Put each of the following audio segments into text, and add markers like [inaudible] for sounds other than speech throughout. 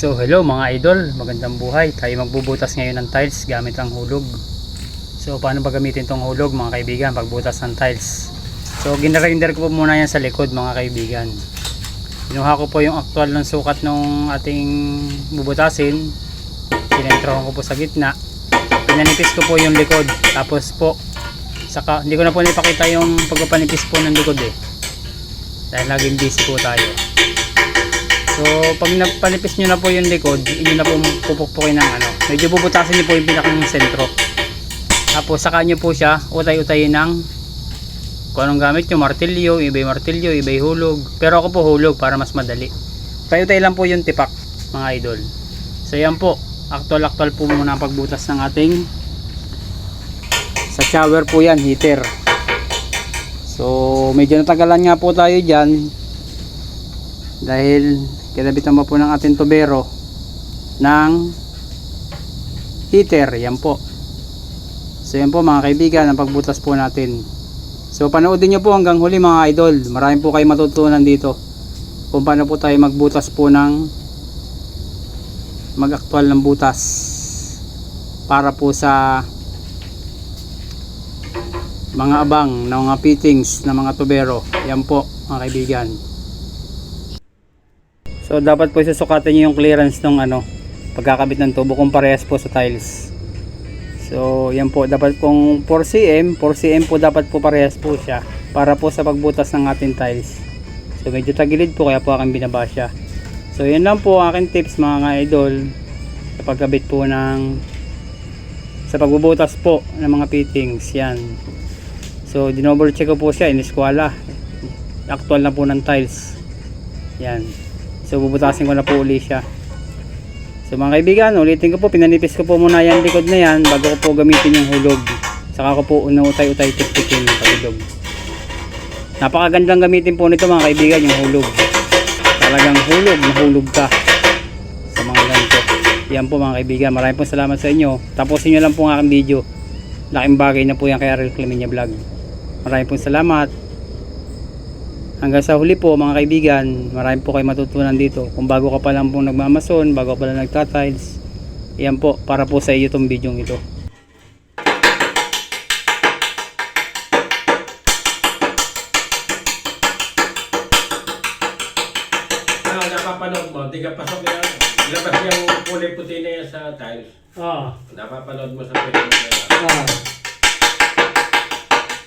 So hello mga idol, magandang buhay. Tayo magbubutas ngayon ng tiles gamit ang hulog. So paano ba gamitin tong hulog mga kaibigan pagbutas ng tiles? So ginrender ko po muna yan sa likod mga kaibigan. Kinuha ko po yung actual ng sukat ng ating bubutasin. Sinentrohan ko po sa gitna. Pinanipis ko po yung likod. Tapos po, saka hindi ko na po nipakita yung pagpapanipis po ng likod eh. Dahil laging busy po tayo. So, pag nagpanipis nyo na po yung likod, inyo na po pupukpukin ng ano. Medyo bubutasin nyo po yung pinakang sentro. Tapos, saka nyo po siya, utay-utayin ng kung anong gamit nyo, martilyo, iba'y martilyo, iba'y hulog. Pero ako po hulog para mas madali. Utay-utay lang po yung tipak, mga idol. So, yan po. Actual-actual po muna ang pagbutas ng ating sa shower po yan, heater. So, medyo natagalan nga po tayo dyan dahil kinabitan pa po ng ating tubero ng heater. Yan po. So yan po mga kaibigan ang pagbutas po natin. So panoodin nyo po hanggang huli mga idol. Marami po kayo matutunan dito kung paano po tayo magbutas po ng mag actual ng butas para po sa mga abang ng mga fittings ng mga tubero. Yan po mga kaibigan So dapat po susukatin niyo yung clearance ng ano pagkakabit ng tubo kung parehas po sa tiles. So yan po dapat pong 4 cm, 4 cm po dapat po parehas po siya para po sa pagbutas ng ating tiles. So medyo tagilid po kaya po aking binaba siya. So yan lang po aking tips mga idol sa pagkabit po ng sa pagbubutas po ng mga fittings yan. So dinoble check ko po siya in eskwala. Actual na po ng tiles. Yan. So bubutasin ko na po uli siya. So mga kaibigan, ulitin ko po, pinanipis ko po muna yan likod na yan bago ko po gamitin yung hulog. Saka ko po unautay-utay tiktikin yung pagulog. Napakagandang gamitin po nito mga kaibigan, yung hulog. Talagang hulog, mahulog ka sa mga ganito. Yan po mga kaibigan, maraming po salamat sa inyo. Tapusin nyo lang po ang aking video. Laking bagay na po yan kay Ariel Clemenya Vlog. Maraming po salamat. Hanggang sa huli po mga kaibigan, marami po kayo matutunan dito. Kung bago ka pa lang po nagmamason, bago ka pa lang nagtatiles, yan po, para po sa iyo itong video ito. Ah, napapanood mo, di ka pasok yan. Labas yung kulay puti na yan sa tiles. Ah, Napapanood mo sa yan. ah.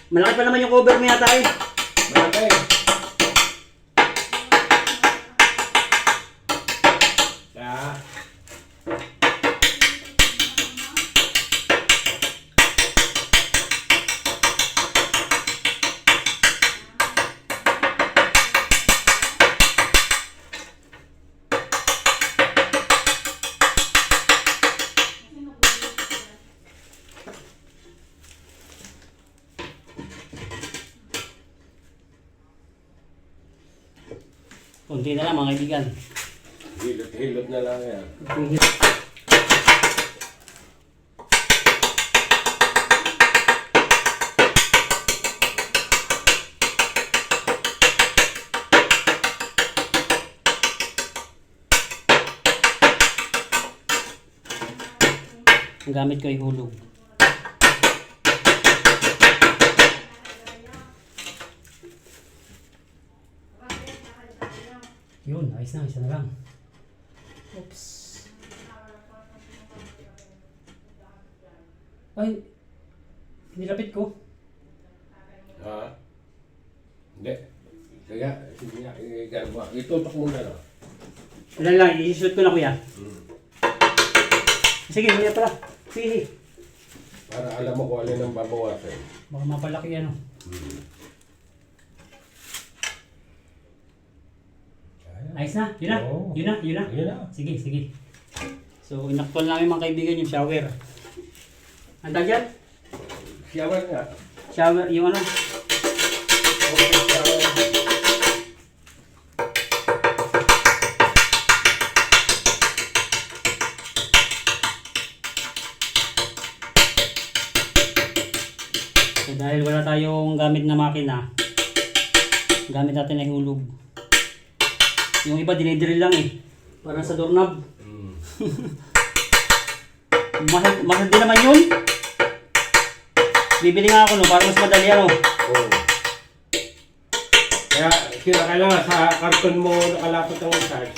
Malaki pa naman yung cover mo yata eh. Bagay. Kunti na lang mga kaibigan. hilot-hilot na lang yan. Ang gamit ko ay hulog. Ayos na, isa na lang. Oops. Ay, nilapit ko. Ha? Hindi. Sige, sige nga, igagawa. Itutok muna no. Ilan lang, i-shoot ko na kuya. Hmm. Sige, kuya pala. Sige, Para alam mo kung alin ang babawasan. baka mapalaki ano. Hmm. Ayos na, yun na, Oo. yun na, yun na. Ayun na. Sige, sige. So, inaktual namin mga kaibigan yung shower. Handa dyan? Shower nga. Shower, yung ano? Okay, shower. So, dahil wala tayong gamit na makina, gamit natin ay hulog. Yung iba dinidrill lang eh. Parang sa doorknob. Hmm. Mahal, mahal din naman yun. Bibili nga ako no, para mas madali ano. Oo. Kaya kinakailangan sa karton mo nakalapot ang charge.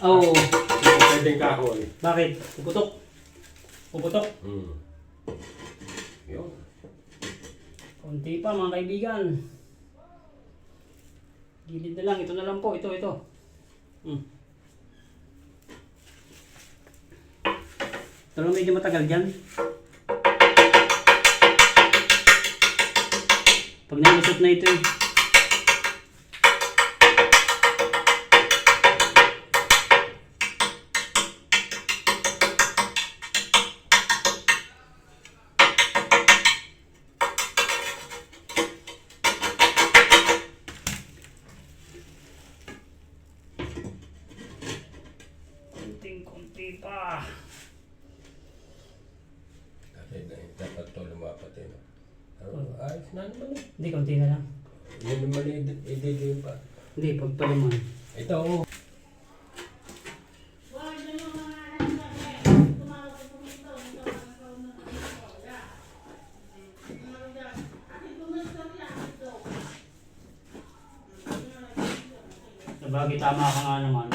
Oo. Hindi mo pwedeng kahoy. Bakit? Puputok. Puputok. Hmm. Yun. Konti pa mga kaibigan. Gilid na lang. Ito na lang po. Ito, ito. Hmm. Ito lang medyo matagal dyan. Pag nalusot na ito eh. Yun naman i-dilim pa. Hindi, pagpalaman. Ito oh. Sabagay, tama ka nga naman.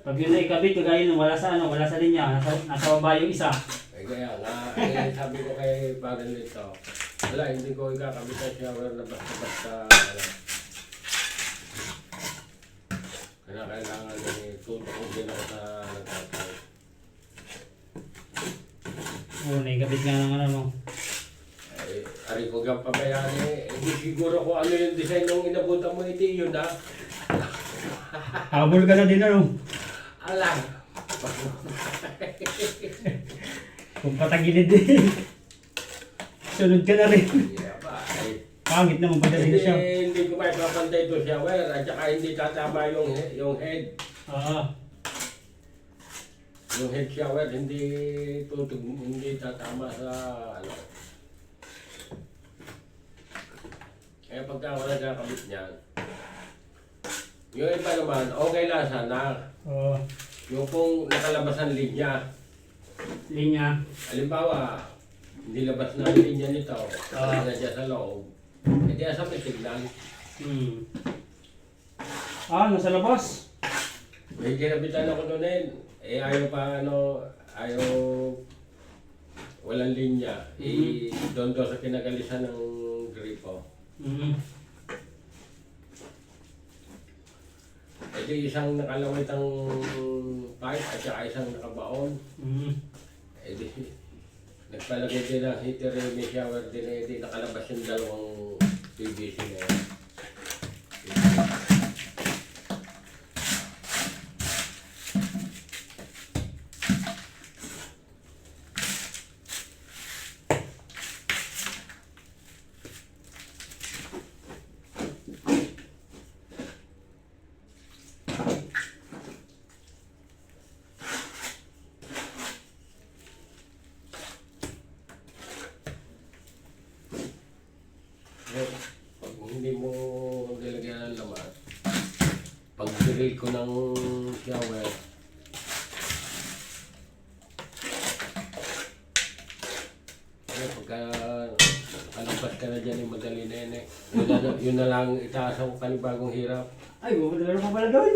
Pag yun na ikabit, kagaya nung wala sa ano, wala sa linya, nasa, nasa baba yung isa. Eh kaya nga, eh, sabi ko kay Padre Lito, wala, hindi ko ikakabit ang shower na basta-basta. Kaya kailangan eh, tutulong din ako sa nagtatay. Oo, naikabit nga ng ano, no. Eh, ari ko gang pabayaan eh, hindi siguro kung ano yung design ng inabutan mo, hindi yun ah. Habol ka na din, ano. Alam. Kung patagilid din. Sunod ka na rin. [laughs] Yeah, eh, Pangit naman padali na hindi, siya. hindi ko may papantay ito shower at saka hindi tatama yung, he- yung head. Oo. Yung head shower hindi tutug, hindi tatama sa ano. Kaya pagka wala kakabit niyan, yung iba naman, okay lang sana. Oo. Yung kung nakalabas ang linya, Linya. halimbawa, hindi labas na ang linya nito, Ah. na dyan sa loob, hindi asa may tignan. Hmm. Ah, nasa labas. May kinabitan ako doon eh, eh ayaw pa ano, ayaw walang linya. Eh, doon doon sa kinagalisan ng gripo. Hmm. Eh di isang nakalawit ang pipe at saka isang nakabaon. Hmm. Eh di, nagpalagay din ng heater eh, may shower din eh, di nakalabas yung dalawang PVC na yan. Eh, Pag hindi mo nilagyan ng laman, drill ko ng shower, eh, pagka kalabas ka na dyan, eh, madali na yun eh. Yun na, yun na lang itaas ang kanibagong hirap. Ay, bumadala pa pala doon.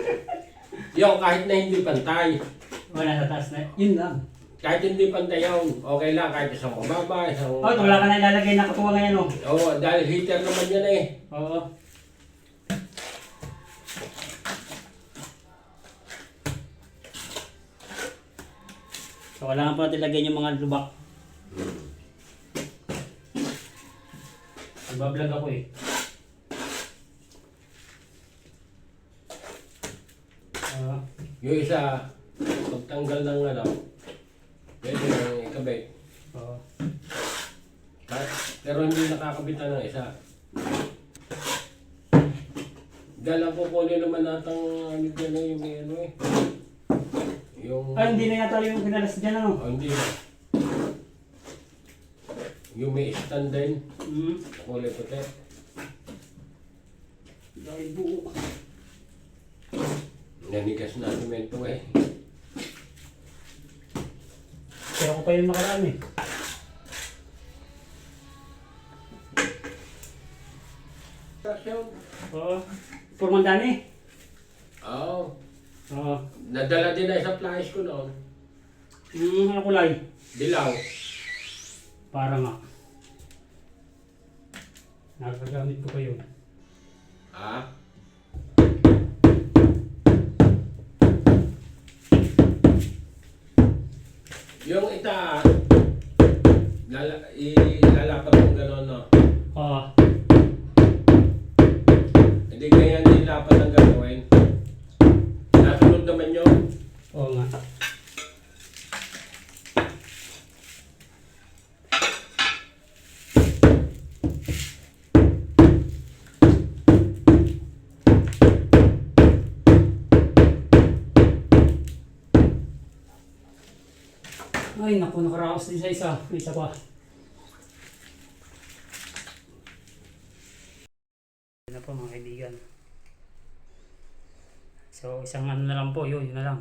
[laughs] Yung kahit na hindi pantay, Wala sa taas na. Yun lang. kahit hindi pantay yun, okay lang, kahit isang mababa, isang... Oh, wala ka na ilalagay na katuwa ngayon, oh. Oo, dahil heater naman yan eh. Oo. So, wala pa natin lagyan yung mga lubak. Nagbablog ako eh. Ah, Yung isa, pagtanggal ng ano, pwede nang ikabit. oo. Kahit- Pero hindi nakakabitan ng isa. Dahil ang kukunin naman natang ano yung ano eh. Yung... Ah, hindi na yata yung kinalas dyan, ano? Oh, hindi na. Yung may stand din, Hmm. kulay puti. Dahil buo. Nanigas na simento eh. Pero ako pa yung nakaraan eh. Oo. Purmandani? Oo. Oo. Nadala din na sa flash ko noon. Hmm, ano kulay? Dilaw. Para nga. Nagagamit ko yun. Ha? Yung itaas, lala, ilalapat mo gano'n, no? Oo. Hindi May isa pa. Yun na po mga kaibigan. So, isang ano na lang po, yun, yun na lang.